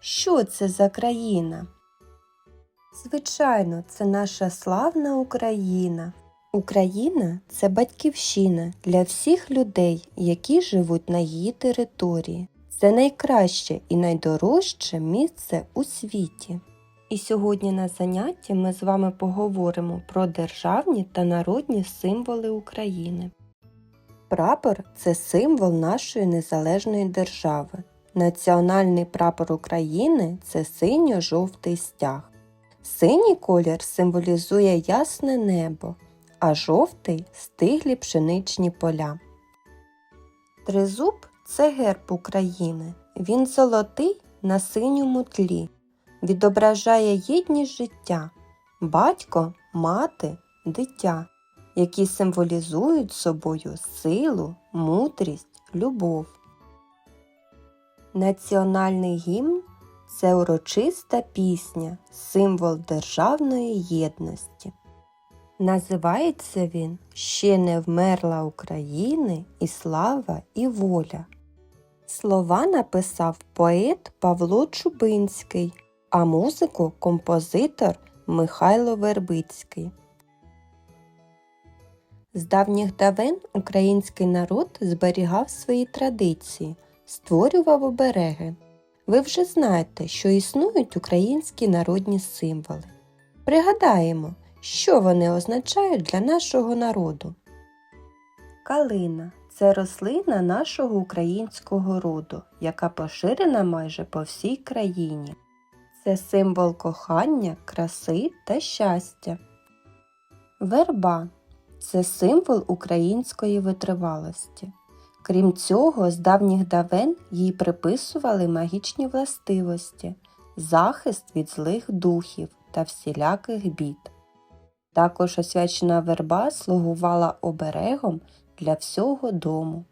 що це за країна? Звичайно, це наша славна Україна. Україна це батьківщина для всіх людей, які живуть на її території. Це найкраще і найдорожче місце у світі. І сьогодні на занятті ми з вами поговоримо про державні та народні символи України. Прапор це символ нашої незалежної держави. Національний прапор України це синьо-жовтий стяг. Синій колір символізує ясне небо, а жовтий стиглі пшеничні поля. Тризуб це герб України. Він золотий на синьому тлі, відображає єдність життя, батько, мати, дитя, які символізують собою силу, мудрість, любов. Національний гімн це урочиста пісня, символ державної єдності. Називається він Ще не вмерла України і слава і воля. Слова написав поет Павло Чубинський, а музику композитор Михайло Вербицький. З давніх давен український народ зберігав свої традиції, створював обереги. Ви вже знаєте, що існують українські народні символи. Пригадаємо, що вони означають для нашого народу. Калина це рослина нашого українського роду, яка поширена майже по всій країні. Це символ кохання, краси та щастя. Верба це символ української витривалості. Крім цього, з давніх давен їй приписували магічні властивості, захист від злих духів та всіляких бід. Також освячена верба слугувала оберегом для всього дому.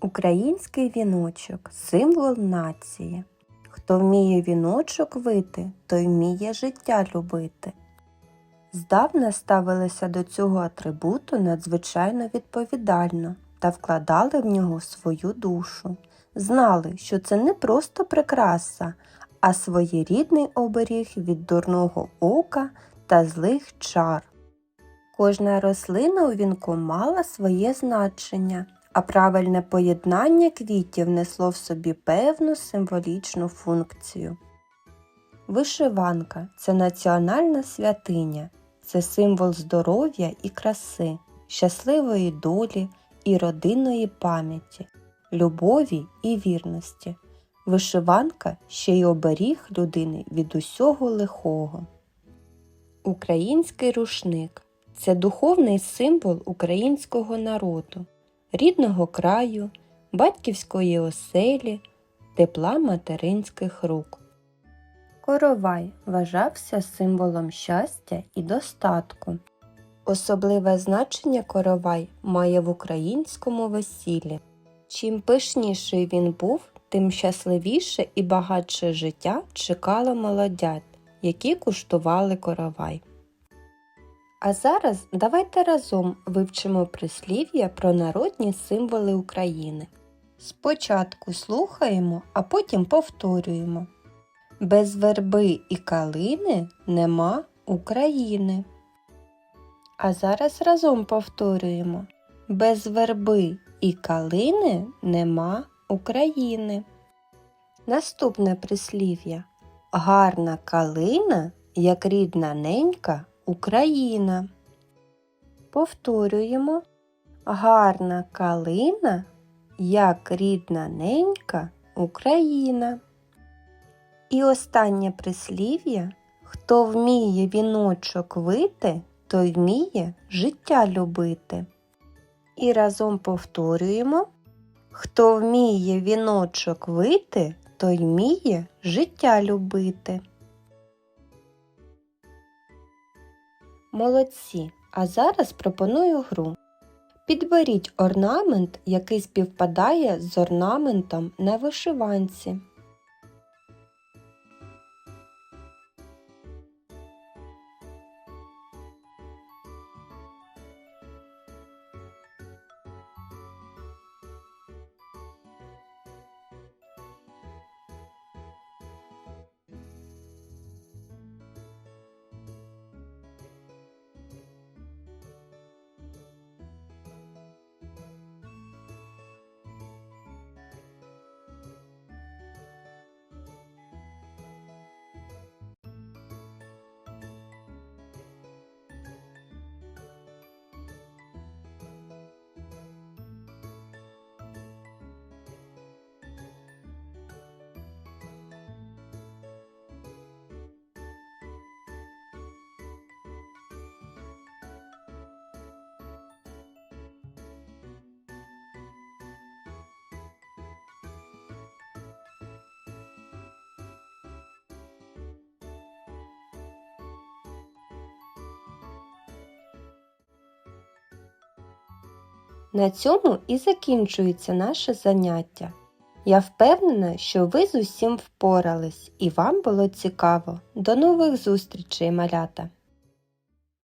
Український віночок символ нації. Хто вміє віночок вити, той вміє життя любити. Здавна ставилися до цього атрибуту надзвичайно відповідально та вкладали в нього свою душу. Знали, що це не просто прикраса, а своєрідний оберіг від дурного ока та злих чар. Кожна рослина у вінку мала своє значення, а правильне поєднання квітів несло в собі певну символічну функцію. Вишиванка це національна святиня, це символ здоров'я і краси, щасливої долі і родинної пам'яті, любові і вірності. Вишиванка ще й оберіг людини від усього лихого. Український рушник це духовний символ українського народу, рідного краю, батьківської оселі, тепла материнських рук. Коровай вважався символом щастя і достатку. Особливе значення коровай має в українському весіллі. Чим пишніший він був, тим щасливіше і багатше життя чекало молодят, які куштували коровай. А зараз давайте разом вивчимо прислів'я про народні символи України. Спочатку слухаємо, а потім повторюємо. Без верби і калини нема України. А зараз разом повторюємо. Без верби і калини нема України. Наступне прислів'я. Гарна калина, як рідна ненька Україна. Повторюємо. Гарна калина, як рідна ненька Україна. І останнє прислів'я. Хто вміє віночок вити, той вміє життя любити. І разом повторюємо. Хто вміє віночок вити, той вміє життя любити. Молодці! А зараз пропоную гру. Підберіть орнамент, який співпадає з орнаментом на вишиванці. На цьому і закінчується наше заняття. Я впевнена, що ви з усім впорались і вам було цікаво. До нових зустрічей, малята!